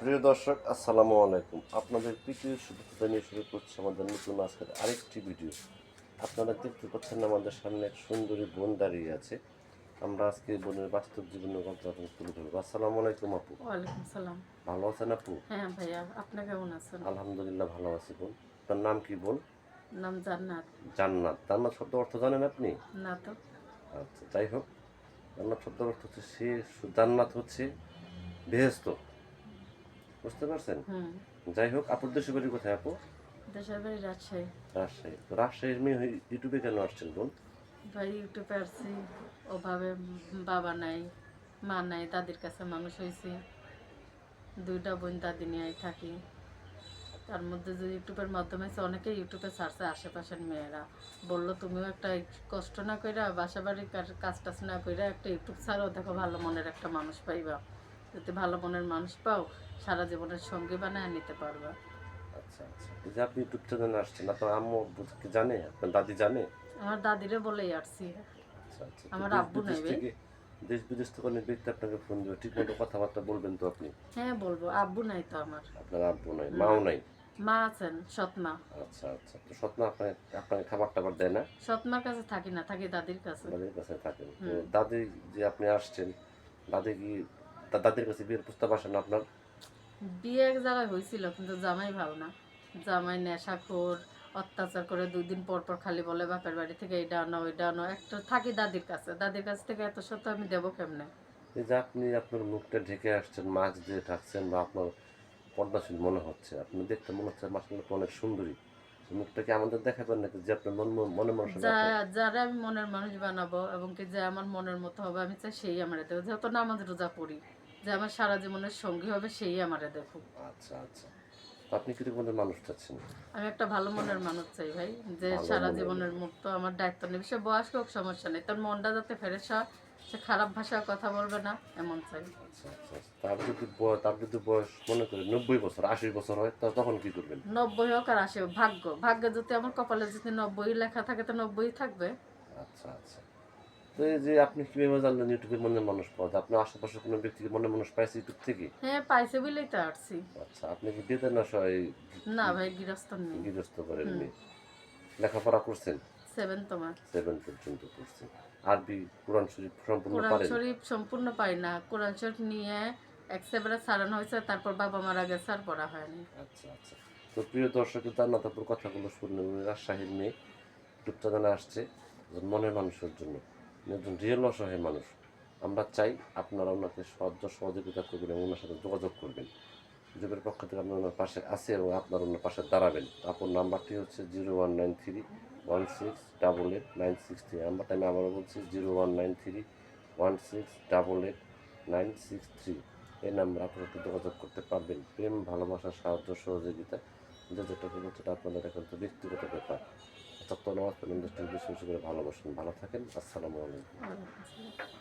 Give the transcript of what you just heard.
প্রিয় দর্শক আসসালামু আলাইকুম। আপনাদের প্রীতির শুভেচ্ছা নিয়ে শুরু করছি আমাদের নতুন আজকের আরেকটি ভিডিও। আপনারা দেখতে পাচ্ছেন আমাদের সামনে এক সুন্দরী বোন দাঁড়িয়ে আছে। আমরা আজকে বোনের বাস্তব জীবনের গল্প তুলে ধরবো। আসসালামু আলাইকুম আপু। ওয়ালাইকুম সালাম। ভালো আছেন আপু? হ্যাঁ ভাইয়া আপনি কেমন আছেন? আলহামদুলিল্লাহ ভালো আছি বোন। তার নাম কি বোন? নাম জান্নাত। জান্নাত। জান্নাত শব্দ অর্থ জানেন আপনি? না তো। আচ্ছা যাই হোক। জান্নাত শব্দ অর্থ হচ্ছে সে জান্নাত হচ্ছে বেহেস্ত বুঝতে পারছেন? যাই হোক আপুর দেশে বাড়ি কোথায় আপু? দেশের বাড়ি রাজশাহী। রাজশাহী। রাজশাহীর মেয়ে ইউটিউবে কেন আসছেন বোন ভাই ইউটিউবে আসছি ওভাবে বাবা নাই মা নাই দাদির কাছে মানুষ হয়েছি। দুইটা বোন দাদি নিয়ে থাকি। তার মধ্যে যে ইউটিউবের মাধ্যমে অনেকে ইউটিউবে ছাড়ছে আশেপাশের মেয়েরা। বলল তুমিও একটা কষ্ট না কইরা বাসা বাড়ির কার- কাজ টাজ না কইরা একটা ইউটিউব ছাড়াও দেখো ভালো মনের একটা মানুষ পাইবা। যদি ভালো মনের মানুষ পাও সারা জীবনের সঙ্গে বানায় নিতে পারবা। আচ্ছা আচ্ছা। যে আপনি ইউটিউব চ্যানেলে আসছেন আপনার আম্মু কি জানে? আপনার দাদি জানে? আমার দাদিরে বলেই আসছি। আচ্ছা আচ্ছা। আমার আব্বু। থেকে দেশ বিদেশ থেকে অনেক ব্যক্তি আপনাকে ফোন দেবে। ঠিক মতো কথাবার্তা বলবেন তো আপনি? হ্যাঁ বলব। আব্বু নাই তো আমার। আপনার আব্বু নাই মাও নাই? মা আছেন সৎমা। আচ্ছা আচ্ছা। তো স্বপ্ন আপনাকে আপনাকে খাবার টাবার দেয় না? সৎমার কাছে থাকি না থাকি দাদির কাছে। দাদির কাছে থাকেন। তো দাদি যে আপনি আসছেন দাদি কি দা- দাদির কাছে বিয়ের প্রস্তাব আসেন আপনার? বিয়ে এক জায়গায় হয়েছিল কিন্তু জামাই ভালো না। জামাই নেশাখোর অত্যাচার করে দুই দিন পর পর খালি বলে বাপের বাড়ি থেকে এইটা আনো ওইটা আনো। একটা থাকি দাদির কাছে। দাদির কাছ থেকে এত সত্য আমি দেবো কেমনে? এই যে আপনি আপনার মুখটা ঢেকে আসছেন মাস্ক দিয়ে থাকছেন বা আপনার পর্দাশীল মনে হচ্ছে আপনি দেখতে মনে হচ্ছে মাসাল অনেক সুন্দরী। মুখটাকে আমাদের দেখাবেন নাকি যে আপনার মন মানুষ যা যারা আমি মনের মানুষ বানাবো এবং কি যে আমার মনের মতো হবে আমি চাই সেই আমার যেহেতু নামাজ রোজা পড়ি যে আমার সারা জীবনের সঙ্গী হবে সেই আমারে দেখুক। আচ্ছা আচ্ছা। আপনি কীরকম মনের মানুষ চাচ্ছেন? আমি একটা ভালো মনের মানুষ চাই ভাই যে সারা জীবনের মুক্ত আমার দায়িত্ব নেবে সে বয়স্ক হোক সমস্যা নেই। তার মনটা যাতে ফেরেস হয় সে খারাপ ভাষায় কথা বলবে না এমন চাই। আচ্ছা আচ্ছা আচ্ছা। তার যদি তার যদি বয়স মনে করেন নব্বই বছর আশি বছর হয় তখন কি করবেন? নব্বই হোক আর হোক, ভাগ্য। ভাগ্যে যদি আমার কপালে যদি নব্বই লেখা থাকে তো নব্বই থাকবে। আচ্ছা আচ্ছা। তো এই যে আপনি কীভাবে জানলেন ইউটিউবে মনের মানুষ পাওয়া যায়? আপনার আশেপাশে কোনো ব্যক্তিকে মনের মানুষ পাইছে ইউটিউব থেকে? হ্যাঁ পাইছে বলেই তো আসছি। আচ্ছা আপনি কি বিয়েতে না সবাই না ভাই গৃহস্থ নেই। গৃহস্থ করেননি লেখাপড়া করছেন? সেভেন তোমার সেভেন পর্যন্ত করছেন আরবি কোরআন শরীফ সম্পূর্ণ কোরআন পারেন? শরীফ সম্পূর্ণ পাই না। কোরআন শরীফ নিয়ে একসেবারে সারানো হয়েছে তারপর বাবা মারা গেছে আর পড়া হয়নি। আচ্ছা আচ্ছা। তো প্রিয় দর্শকের জান্নাত আপুর কথাগুলো শুনলেন। রাজশাহীর মেয়ে ইউটিউব চ্যানেলে আসছে। মনের মানুষের জন্য। একজন রিয়েল অসহায় মানুষ, আমরা চাই আপনারা ওনাকে সাহায্য সহযোগিতা করবেন এবং ওনার সাথে যোগাযোগ করবেন। যুগের পক্ষ থেকে আপনার ওনার পাশে আছে এবং আপনার ওনার পাশে দাঁড়াবেন। আপনার নাম্বারটি হচ্ছে zero one nine three one six double eight nine six three. নাম্বারটা আমি আবারও বলছি, zero one nine three one six double eight nine six three. এই নাম্বার আপনারা একটু যোগাযোগ করতে পারবেন। প্রেম, ভালোবাসা, সাহায্য, সহযোগিতা, যে যেটা করব সেটা আপনাদের এখন তো ব্যক্তিগত ব্যাপার। তত্ত্ব নামাজ পড়েন করে ভালোবাসেন ভালো থাকেন আসসালামু আলাইকুম।